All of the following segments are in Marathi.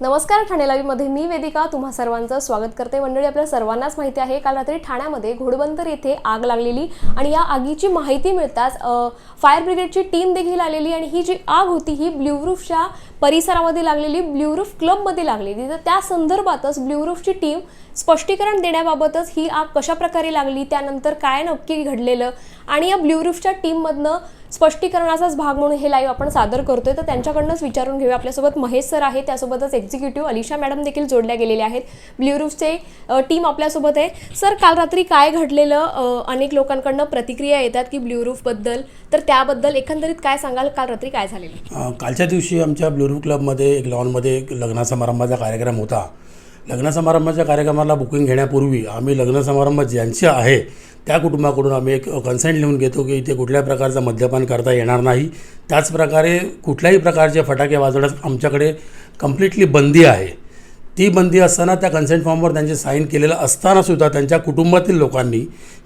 नमस्कार ठाणे लाईव्हमध्ये मी वेदिका तुम्हा सर्वांचं स्वागत करते. मंडळी आपल्या सर्वांनाच माहिती आहे काल रात्री ठाण्यामध्ये घोडबंदर येथे आग लागलेली आणि या आगीची माहिती मिळताच फायर ब्रिगेडची टीम देखील आलेली आणि ही जी आग होती ही ब्ल्यूरूफच्या परिसरामध्ये लागलेली ब्ल्यूरूफ क्लबमध्ये लागलेली. तर त्या संदर्भातच ब्ल्यूरूफची टीम स्पष्टीकरण देण्याबाबतच ही आग कशा प्रकारे लागली त्यानंतर काय नक्की घडलेलं आणि या ब्ल्यूरूफच्या टीममधनं स्पष्टीकरणाचाच भाग म्हणून हे लाईव्ह आपण सादर करतोय. तर त्यांच्याकडनंच विचारून घेऊया. आपल्यासोबत महेश सर आहे. त्यासोबतच एक्झिक्युटिव्ह अलिशा मॅडम देखील जोडल्या गेलेल्या आहेत. ब्ल्यूरूफचे टीम आपल्यासोबत आहे. सर काल रात्री काय घडलेलं? अनेक लोकांकडनं प्रतिक्रिया येतात की ब्ल्यूरूफबद्दल तर त्याबद्दल एकंदरीत काय सांगाल? काल रात्री काय झालेलं? कालच्या दिवशी आमच्या ब्ल्यूरू क्लबमध्ये एक लॉनमध्ये एक लग्न समारंभाचा कार्यक्रम होता. लग्न समारंभाच्या कार्यक्रमाला बुकिंग घेण्यापूर्वी आम्ही लग्न समारंभ ज्यांचे आहे त्या कुटुंबाकडून आम्ही एक कन्सेंट लिहून घेतो की इथे कुठल्या प्रकारचं मद्यपान करता येणार नाही. त्याचप्रकारे कुठल्याही प्रकारचे फटाके वाजवण्यास आमच्याकडे कम्प्लिटली बंदी आहे. ती बंदी असताना त्या कन्सेंट फॉर्मवर त्यांचे साईन केलेलं असतानासुद्धा त्यांच्या कुटुंबातील लोकांनी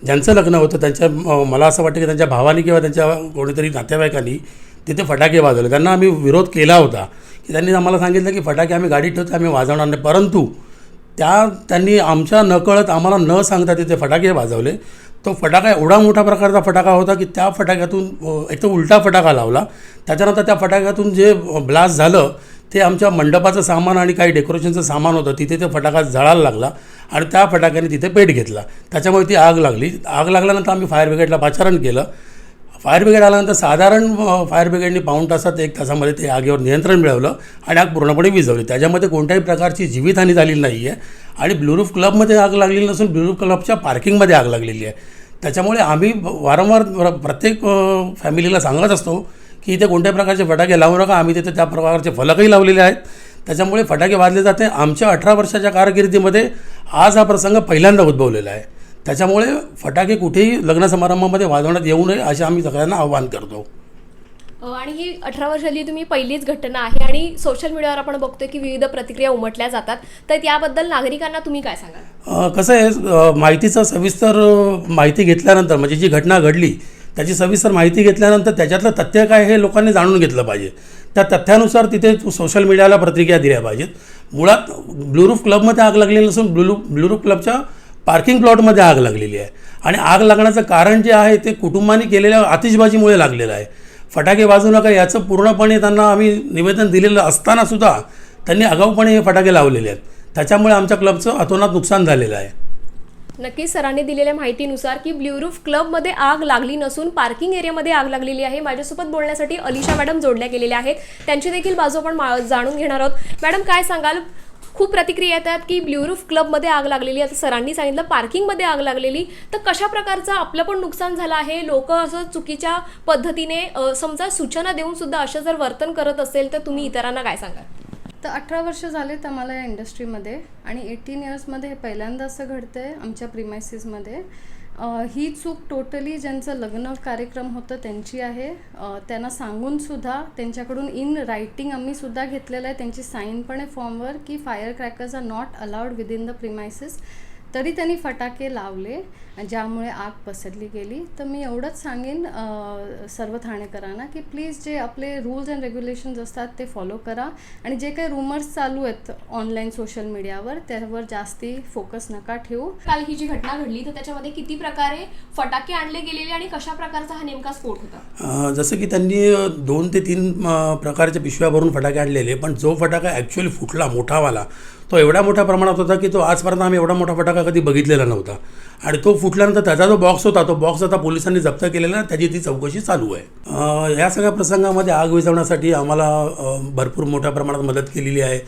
ज्यांचं लग्न होतं त्यांच्या मला असं वाटतं की त्यांच्या भावानी किंवा त्यांच्या कोणीतरी नातेवाईकांनी तिथे फटाके वाजवले. त्यांना आम्ही विरोध केला होता. की त्यांनी आम्हाला सांगितलं की फटाके आम्ही गाडीत ठेवतो आम्ही वाजवणार नाही. परंतु त्या त्यांनी आमच्या नकळत आम्हाला न सांगता तिथे फटाके वाजवले. तो फटाका एवढा मोठा प्रकारचा फटाका होता की त्या फटाक्यातून एक तर उलटा फटाका लावला. त्याच्यानंतर त्या फटाक्यातून जे ब्लास्ट झालं ते आमच्या मंडपाचं सामान आणि काही डेकोरेशनचं सामान होतं तिथे ते फटाका जळायला लागला आणि त्या फटाक्याने तिथे पेट घेतला. त्याच्यामुळे ती आग लागली. आग लागल्यानंतर आम्ही फायर ब्रिगेडला पाचारण केलं. फायर ब्रिगेड आल्यानंतर साधारण फायर ब्रिगेडने पाऊण तासात एक तासामध्ये ते आगीवर नियंत्रण मिळवलं आणि आग पूर्णपणे विझवली. त्याच्यामध्ये कोणत्याही प्रकारची जीवितहानी झालेली नाही आहे आणि ब्ल्यूरूफ क्लबमध्ये आग लागलेली नसून ब्ल्यूरूफ क्लबच्या पार्किंगमध्ये आग लागलेली आहे. त्याच्यामुळे आम्ही वारंवार प्रत्येक फॅमिलीला सांगत असतो की इथे कोणत्याही प्रकारचे फटाके लावू नका आम्ही तिथे त्या प्रकारचे फलकही लावलेले आहेत. त्याच्यामुळे फटाके वाजले जाते. आमच्या अठरा वर्षाच्या कारकिर्दीमध्ये आज हा प्रसंग पहिल्यांदा उद्भवलेला आहे. त्याच्यामुळे फटाके कुठेही लग्न समारंभामध्ये वाजवण्यात येऊ नये असे आम्ही सगळ्यांना आव्हान करतो. आणि ही अठरा वर्षातली तुम्ही पहिलीच घटना आहे आणि सोशल मीडियावर आपण बघतोय की विविध प्रतिक्रिया उमटल्या जातात. तर त्याबद्दल नागरिकांना तुम्ही काय सांगाल? अ, कसं आहे माहितीचं सविस्तर माहिती घेतल्यानंतर म्हणजे जी घटना घडली त्याची सविस्तर माहिती घेतल्यानंतर त्याच्यातलं तथ्य काय हे लोकांनी जाणून घेतलं पाहिजे. त्या तथ्यानुसार तिथे सोशल मीडियाला प्रतिक्रिया दिल्या पाहिजेत. मुळात ब्ल्यूरूफ क्लबमध्ये आग लागलेली नसून ब्ल्यू ब्ल्यूरूफ क्लबच्या पार्किंग प्लॉटमध्ये आग लागलेली आहे. आणि आग लागण्याचं कारण जे आहे ते कुटुंबाने केलेल्या आतिषबाजीमुळे लागलेलं आहे. फटाके वाजू नका याचं पूर्णपणे त्यांना आम्ही निवेदन दिलेलं असतानासुद्धा त्यांनी आगाऊपणे हे फटाके लावलेले आहेत. त्याच्यामुळे आमच्या क्लबचं अतोनात नुकसान झालेलं आहे. नक्कीच सरांनी दिलेल्या माहितीनुसार की ब्ल्यूरूफ क्लबमध्ये आग लागली नसून पार्किंग एरियामध्ये आग लागलेली आहे. माझ्यासोबत बोलण्यासाठी अलिशा मॅडम जोडल्या गेलेल्या आहेत. त्यांची देखील बाजू आपण मा- जाणून घेणार आहोत. मॅडम काय सांगाल? खूप प्रतिक्रिया येतात की ब्ल्यूरूफ क्लबमध्ये आग लागलेली आता सरांनी सांगितलं पार्किंगमध्ये आग लागलेली. तर कशा प्रकारचं आपलं पण नुकसान झालं आहे? लोक असं चुकीच्या पद्धतीने समजा सूचना देऊन सुद्धा असं जर वर्तन करत असेल तर तुम्ही इतरांना काय सांगाल? तर अठरा वर्ष झालेत आम्हाला या इंडस्ट्रीमध्ये आणि एटीन इयर्समध्ये हे पहिल्यांदा असं घडतं आहे आमच्या प्रिमायसिसमध्ये ही चूक टोटली ज्यांचं लग्न कार्यक्रम होतं त्यांची आहे. त्यांना सांगूनसुद्धा त्यांच्याकडून इन रायटिंग आम्ही सुद्धा घेतलेलं आहे. त्यांची साईन पण आहे फॉर्मवर की fire crackers are not allowed within the premises तरी त्यांनी फटाके लावले ज्यामुळे आग पसरली गेली. तर मी एवढंच सांगेन सर्व ठाणेकरांना की प्लीज जे आपले रूल्स अँड रेग्युलेशन्स असतात ते फॉलो करा. आणि जे काही रुमर्स चालू आहेत ऑनलाईन सोशल मीडियावर त्यावर जास्ती फोकस नका ठेवू. काल ही जी घटना घडली तर त्याच्यामध्ये किती प्रकारे फटाके आणले गेलेले आणि कशा प्रकारचा हा नेमका स्फोट होता? जसं की त्यांनी दोन ते तीन प्रकारच्या पिशव्या भरून फटाके आणलेले पण जो फटाका ॲक्च्युअली फुटला मोठावाला तो एवढ्या मोठ्या प्रमाणात होता की तो आजपर्यंत आम्ही एवढा मोठा फटाका कधी बघितलेला नव्हता. आणि तो फुटल्यानंतर त्याचा जो बॉक्स होता तो बॉक्स आता पोलिसांनी जप्त केलेला आहे, त्याची ती चौकशी चालू आहे. ह्या या सगळ्या प्रसंगामध्ये आग विझवण्यासाठी आम्हाला भरपूर मोठ्या प्रमाणात मदत केलेली आहे.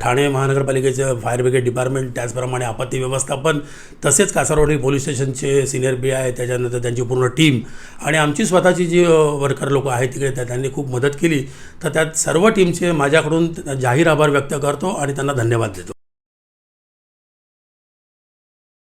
ठाणे महानगरपालिकेचं फायर ब्रिगेड डिपार्टमेंट त्याचप्रमाणे आपत्ती व्यवस्थापन तसेच कासारवाडी पोलीस स्टेशनचे सिनियर बी आहे त्याच्यानंतर त्यांची पूर्ण टीम आणि आमची स्वतःची जी वर्कर लोक आहेत तिकडे त्या त्यांनी खूप मदत केली. तर त्यात सर्व टीमचे माझ्याकडून जाहीर आभार व्यक्त करतो आणि त्यांना धन्यवाद देतो.